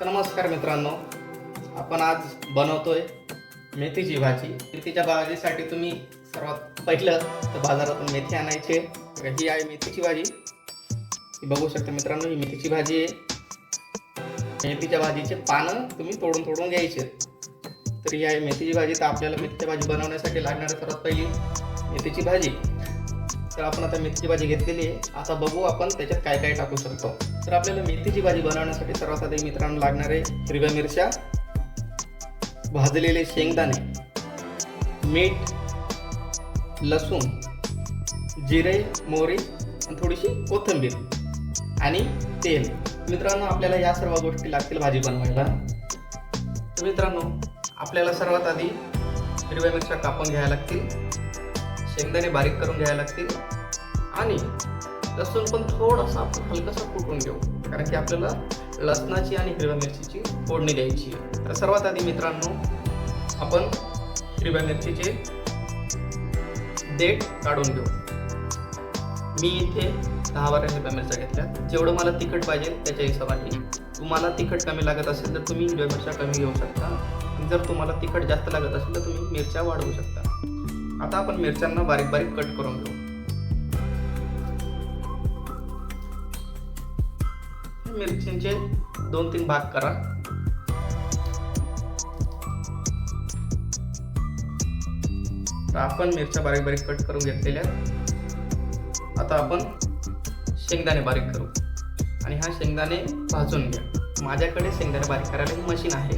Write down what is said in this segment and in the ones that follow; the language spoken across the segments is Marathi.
तर नमस्कार मित्रांनो आपण आज बनवतोय मेथीची भाजी. मेथीच्या भाजीसाठी तुम्ही सर्वात पहिलं तर बाजारातून मेथी आणायचे ही आहे मेथीची भाजी. ही बघू शकता मित्रांनो ही मेथीची भाजी आहे. मेथीच्या भाजीचे पानं तुम्ही तोडून तोडून घ्यायचे. तर ही आहे मेथीची भाजी. तर आपल्याला मेथीची भाजी बनवण्यासाठी लागणारी सर्वात पहिली मेथीची भाजी. तर आपण आता मेथीची भाजी घेतलेली आहे. आता बघू आपण त्याच्यात काय काय टाकू शकतो. तर आपल्याला मेथीची भाजी बनवण्यासाठी सर्वात आधी मित्रांनो लागणारे हिरव्या मिरच्या भाजलेले शेंगदाणे मीठ लसूण जिरे मोहरी आणि थोडीशी कोथिंबीर आणि तेल. मित्रांनो आपल्याला या सर्व गोष्टी लागतील भाजी बनवायला. तर मित्रांनो आपल्याला सर्वात आधी हिरव्या मिरच्या कापून घ्यायला लागतील. शेंगदाणे बारीक करून घ्यायला लागतील. आणि लसूण पण थोडासा आपण हलकासा कुटून घेऊ. कारण की आपल्याला लसणाची आणि हिरव्या मिरचीची फोडणी द्यायची आहे. तर सर्वात आधी मित्रांनो आपण हिरव्या मिरचीचे देठ काढून घेऊ. मी इथे दहा बारा हिरव्या मिरच्या घेतल्या. जेवढं मला तिखट पाहिजे त्याच्या हिशोबाने. तुम्हाला तिखट कमी लागत असेल तर तुम्ही हिरव्या मिरच्या कमी घेऊ शकता. जर तुम्हाला तिखट जास्त लागत असेल तर तुम्ही मिरच्या वाढवू शकता. आता आपण मिरच्यांना बारीक बारीक कट करून घेऊ. मिरचींचे दोन तीन भाग करा. तर आपण मिरच्या बारीक बारीक कट करून घेतलेल्या आता आपण शेंगदाणे बारीक करू. आणि हा शेंगदाणे भाजून घ्या. माझ्याकडे शेंगदाणे बारीक करायला मशीन आहे.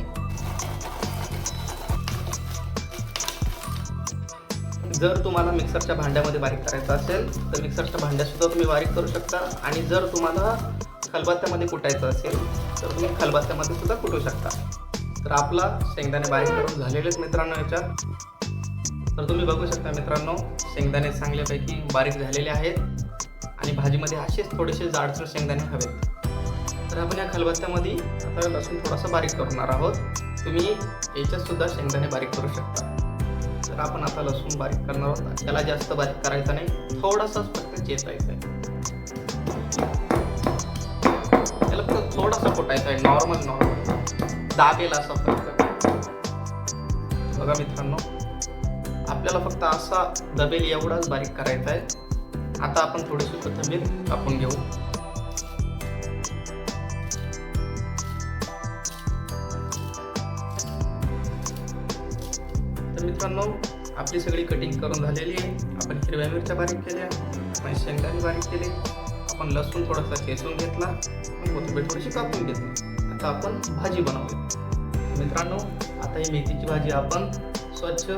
जर तुम्हाला मिक्सरच्या भांड्यामध्ये बारीक करायचं असेल तर मिक्सरच्या भांड्यासुद्धा तुम्ही बारीक करू शकता. आणि जर तुम्हाला खलबत्त्यामध्ये कुटायचं असेल तर तुम्ही खलबत्त्यामध्ये सुद्धा कुटू शकता. तर आपला शेंगदाणे बारीक करून झालेलेच मित्रांनो याच्यात. तर तुम्ही बघू शकता मित्रांनो शेंगदाणे चांगल्यापैकी बारीक झालेले आहेत. आणि भाजीमध्ये असेच थोडेसे जाडसर शेंगदाणे हवेत. तर आपण या खलबत्त्यामध्ये आता लसूण थोडासा बारीक करणार आहोत. तुम्ही याच्यात सुद्धा शेंगदाणे बारीक करू शकता. तर आपण आता लसूण बारीक करणार आहोत. त्याला जास्त बारीक करायचं नाही. थोडासाच फक्त चेचायचं आहे. थोडासा फुटायचा आहे नॉर्मल नॉर्मल दाबेल असा फक्त. बघा मित्रांनो आपल्याला फक्त असा दबेल एवढाच बारीक करायचा आहे. आता आपण थोडीशी कोथिंबीर कापून घेऊ. तर मित्रांनो आपली सगळी कटिंग करून झालेली आहे. आपण हिरव्या मिरच्या बारीक केल्या आपण शेंगदाणे बारीक केले. आपण लसूण थोडासा चेसून घेतला कोथिंबीर थोडीशी कापून घेतली. आता आपण भाजी बनवूया. मित्रांनो आता ही मेथीची भाजी आपण स्वच्छ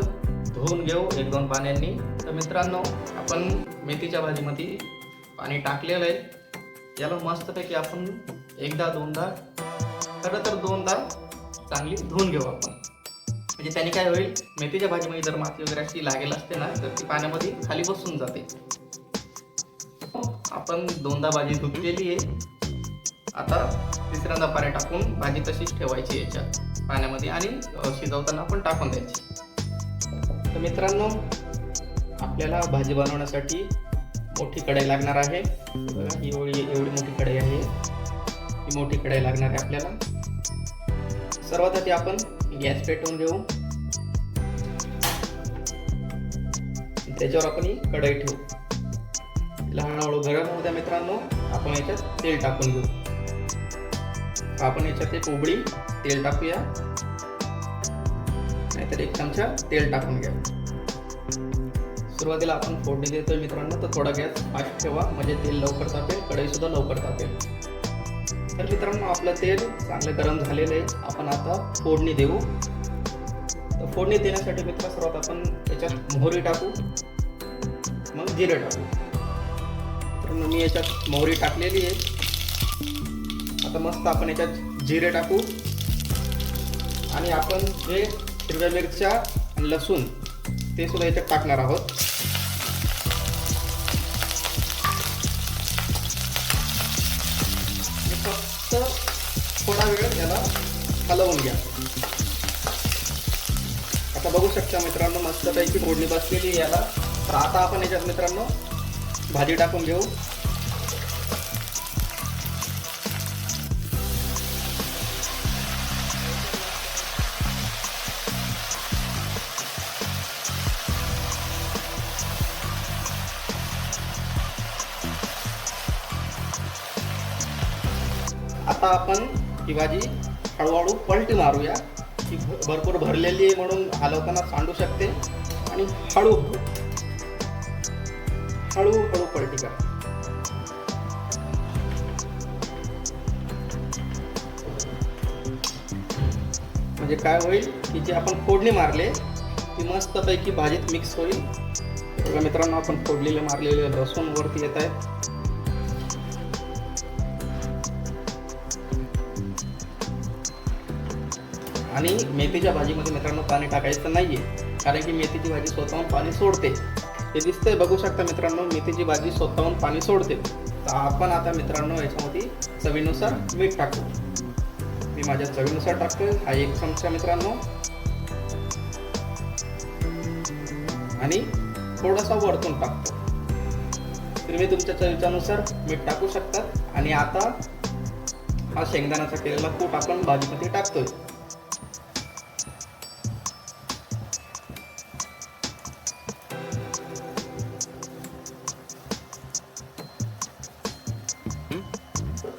धुवून घेऊ एक दोन पाण्यांनी. तर मित्रांनो आपण मेथीच्या भाजीमध्ये पाणी टाकलेलं आहे. याला मस्तपैकी आपण एकदा दोनदा खरं तर दोनदा चांगली धुवून घेऊ आपण. म्हणजे त्याने काय होईल मेथीच्या भाजीमध्ये जर माती वगैरे अशी लागेल असते ना तर ती पाण्यामध्ये खाली बसून जाते. आपण दोनदा भाजी धुतलेली आहे. आता तिसऱ्यांदा पाणी टाकून भाजी तशीच ठेवायची याच्यात पाण्यामध्ये आणि शिजवताना आपण टाकून द्यायची. तर मित्रांनो आपल्याला भाजी बनवण्यासाठी मोठी कढई लागणार आहे. ही एवढी एवढी मोठी कढई आहे. ही मोठी कढई लागणार आहे आपल्याला. सर्वात आधी आपण गॅस पेटवून घेऊ. त्याच्यावर आपण ही कढई ठेवू. लहान हळूहळू गरम होऊ द्या मित्रांनो. आपण याच्यात तेल टाकून घेऊ. आपण याच्यात एक उबडी तेल टाकूया. नाहीतर एक चमचा तेल टाकून घ्या. सुरुवातीला आपण फोडणी देतोय मित्रांनो तर थोडा गॅस फास्ट ठेवा. म्हणजे तेल लवकर तापेल कढई सुद्धा लवकर तापेल. तर मित्रांनो आपलं तेल चांगलं गरम झालेलं आहे. आपण आता फोडणी देऊ. तर फोडणी देण्यासाठी मित्र सर्वात आपण त्याच्यात मोहरी टाकू. मग जिरे टाकू. पूर्ण मी याच्यात मोहरी टाकलेली आहे. आता मस्त आपण याच्यात जिरे टाकू. आणि आपण जे हिरव्या मिरच्या आणि लसूण ते सुद्धा याच्यात टाकणार आहोत. फक्त थोडा वेळ याला हलवून घ्या. आता बघू शकता मित्रांनो मस्तपैकी फोडणी बसलेली याला. तर आता आपण याच्यात मित्रांनो भाजी टाकून घेऊ. आता आपण ही भाजी हळूहळू पलटी मारूया. ही भरपूर भरलेली आहे म्हणून हलवताना सांडू शकते. आणि हळू हळूहळू पलटी करा. म्हणजे काय होईल की जे आपण फोडणी मारले ती मस्तपैकी भाजीत मिक्स होईल. बघा मित्रांनो आपण फोडलेले मारलेले लसूण वरती येत आहेत आणि मेथीच्या भाजीमध्ये मित्रांनो पाणी टाकायचं नाहीये कारण की मेथीची भाजी स्वतःहून पाणी सोडते. हे दिसतंय. बघू शकता मित्रांनो मेथीची भाजी स्वतःहून पाणी सोडते. तर आपण आता मित्रांनो याच्यामध्ये चवीनुसार मीठ टाकू. मी माझ्या चवीनुसार टाकतोय. हा एक चमचा मित्रांनो. आणि थोडासा वरतून टाकतो. तुम्ही तुमच्या चवीच्यानुसार मीठ टाकू शकतात आणि आता हा शेंगदाण्याचा केलेला कूट आपण भाजीमध्ये टाकतोय.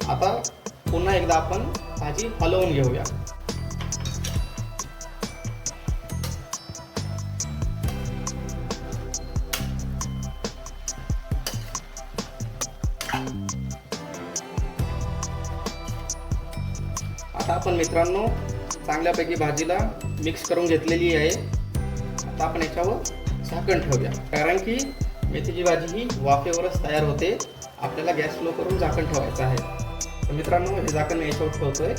आता पुन्हा एकदा आपण भाजी हलवून घेऊया. आता आपण मित्रांनो चांगल्यापैकी भाजीला मिक्स करून घेतलेली आहे. आता आपण याच्यावर झाकण ठेवूया. कारण की मेथीची भाजी ही वाफेवरच तयार होते. आपल्याला गॅस स्लो करून झाकण ठेवायचं आहे. मित्रांनो हे झाकण मी याच्यावर ठेवतोय.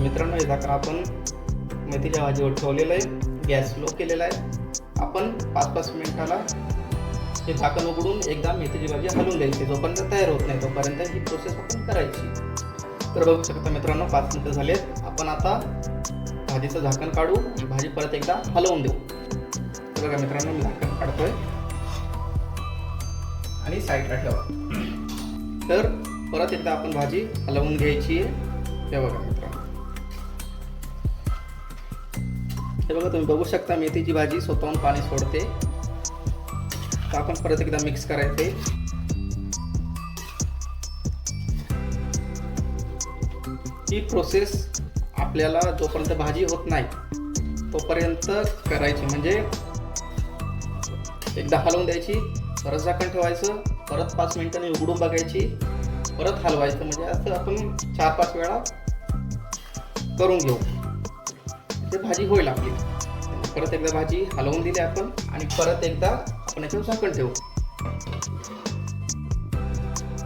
मित्रांनो हे झाकण आपण मेथीच्या भाजीवर ठेवलेलं आहे. गॅस स्लो केलेला आहे. आपण पाच पाच मिनिटाला हे झाकण उघडून एकदा मेथीची भाजी हलवून द्यायची जोपर्यंत तयार होत नाही तोपर्यंत ही प्रोसेस आपण करायची. तर बघू शकता मित्रांनो पाच मिनिटं झालेत. आपण आता भाजीचं झाकण काढू भाजी परत एकदा हलवून देऊ. तर बघा मित्रांनो मी झाकण काढतोय. आणि साईडला ठेवा. तर परत एकदा आपण भाजी हलवून घ्यायची आहे. हे बघा मित्रांनो. हे बघा तुम्ही बघू शकता मेथीची भाजी स्वतःहून पाणी सोडते. तर आपण परत एकदा मिक्स करायचे. ही प्रोसेस आपल्याला जोपर्यंत भाजी होत नाही तोपर्यंत करायची. म्हणजे एकदा हलवून द्यायची. परत झाकण ठेवायचं परत पाच मिनिटांनी उघडून बघायची परत हलवायचं. म्हणजे असं आपण चार पाच वेळा करून घेऊ. ते भाजी होईल आपली. परत एकदा भाजी हलवून दिली आपण आणि परत एकदा आपण याच्यावर झाकण ठेवू.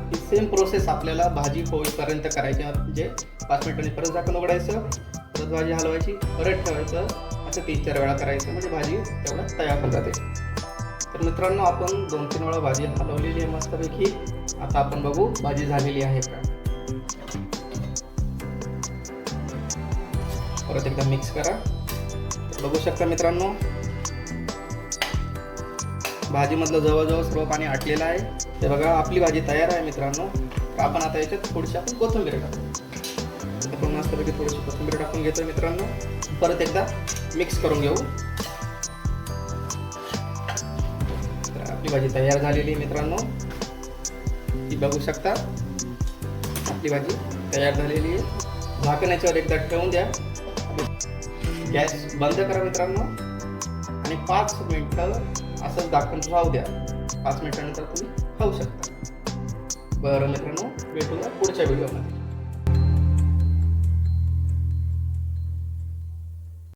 ही सेम प्रोसेस आपल्याला भाजी होईपर्यंत करायची. म्हणजे पाच मिनिटांनी परत झाकण उघडायचं परत भाजी हलवायची परत ठेवायचं. असं तीन चार वेळा करायचं. म्हणजे भाजी तेवढ्या तयार होऊन जाते. तर मित्रांनो आपण दोन तीन वेळा भाजी हलवलेली आहे मस्तपैकी. आता आपण बघू भाजी झालेली आहे का. परत एकदा मिक्स करा. बघू शकता मित्रांनो भाजीमधलं जवळजवळ सर्व पाणी आटलेलं आहे. ते बघा आपली भाजी तयार आहे मित्रांनो. आपण आता याच्यात थोडीशी आपण कोथिंबीर टाकू. आपण मस्तपैकी थोडीशी कोथिंबीर टाकून घेतोय मित्रांनो. परत एकदा मिक्स करून घेऊ. आपली भाजी तयार झालेली आहे मित्रांनो. ती बघू शकता. आपली भाजी तयार झालेली आहे. झाकण याच्यावर एकदा ठेवून द्या. गॅस बंद करा मित्रांनो. आणि पाच मिनटं असंच दाखवून राहू द्या. पाच मिनटानंतर तुम्ही खाऊ शकता. बरं मित्रांनो भेटूया पुढच्या व्हिडिओमध्ये